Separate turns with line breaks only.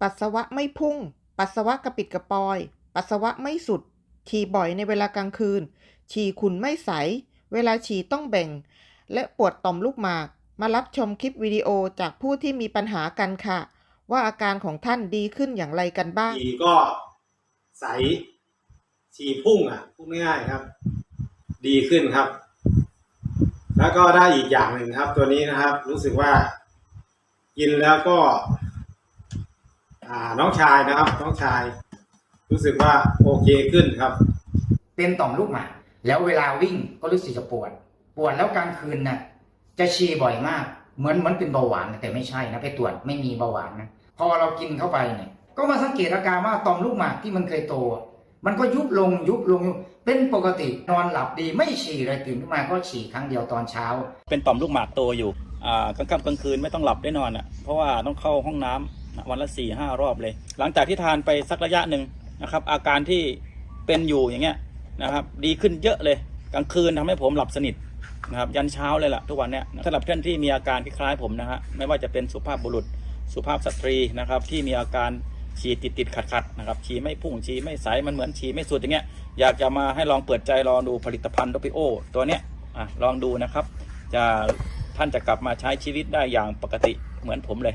ปัสสาวะไม่พุ่ง ปัสสาวะกระปิดกระปอย ปัสสาวะไม่สุด ฉี่บ่อยในเวลากลางคืน ฉี่ขุ่นไม่ใส เวลาฉี่ต้องแบ่ง และปวดต่อมลูกหมาก มารับชมคลิปวิดีโอจากผู้ที่มีปัญหากันค่ะ ว่าอาการของท่านดีขึ้นอย่างไรกันบ้าง
ฉี่ก็ใส ฉี่พุ่งอะพูดง่ายๆครับ ดีขึ้นครับ แล้วก็ได้อีกอย่างหนึ่งครับ ตัวนี้นะครับ รู้สึกว่า กินแล้วก็ อ่าน้องชายนะครับ น้องชาย รู้สึกว่าโอเคขึ้นครับ
เป็นต่อมลูกหมากแล้วเวลาวิ่งก็รู้สึกจะปวด ปวดแล้วกลางคืนน่ะ จะฉี่บ่อยมาก เหมือนเหมือนเป็นเบาหวานนะแต่ไม่ใช่นะไปตรวจไม่มีเบาหวานนะพอเรากินเข้าไปเนี่ยก็มาสังเกตอาการว่าต่อมลูกหมากที่มันเคยโต มันก็ยุบลงยุบลงยุบเป็นปกตินอนหลับดีไม่ฉี่เลยตื่นขึ้นมาก็ฉี่ครั้งเดียวตอนเช้า
เป็นต่อมลูกหมากโตอยู่อ่ากลางค่ำกลางคืนไม่ต้องหลับได้นอนอะเพราะว่าต้องเข้าห้องน้ำ วันละสี่ห้ารอบเลย หลังจากที่ทานไปสักระยะหนึ่งนะครับ อาการที่เป็นอยู่อย่างเงี้ยนะครับ ดีขึ้นเยอะเลย กลางคืนทำให้ผมหลับสนิทนะครับ ยันเช้าเลยล่ะทุกวันเนี้ยสำหรับท่านที่มีอาการคล้ายๆผมนะฮะไม่ว่าจะเป็นสุภาพบุรุษสุภาพสตรีนะครับ ที่มีอาการฉี่ติดติดขัดขัดนะครับฉี่ไม่พุ่งฉี่ไม่ใสมันเหมือนฉี่ไม่สุดอย่างเงี้ยอยากจะมาให้ลองเปิดใจลองดูผลิตภัณฑ์โดปิโอตัวเนี้ยอะลองดูนะครับ จะท่านจะกลับมาใช้ชีวิตได้อย่างปกติเหมือนผมเลย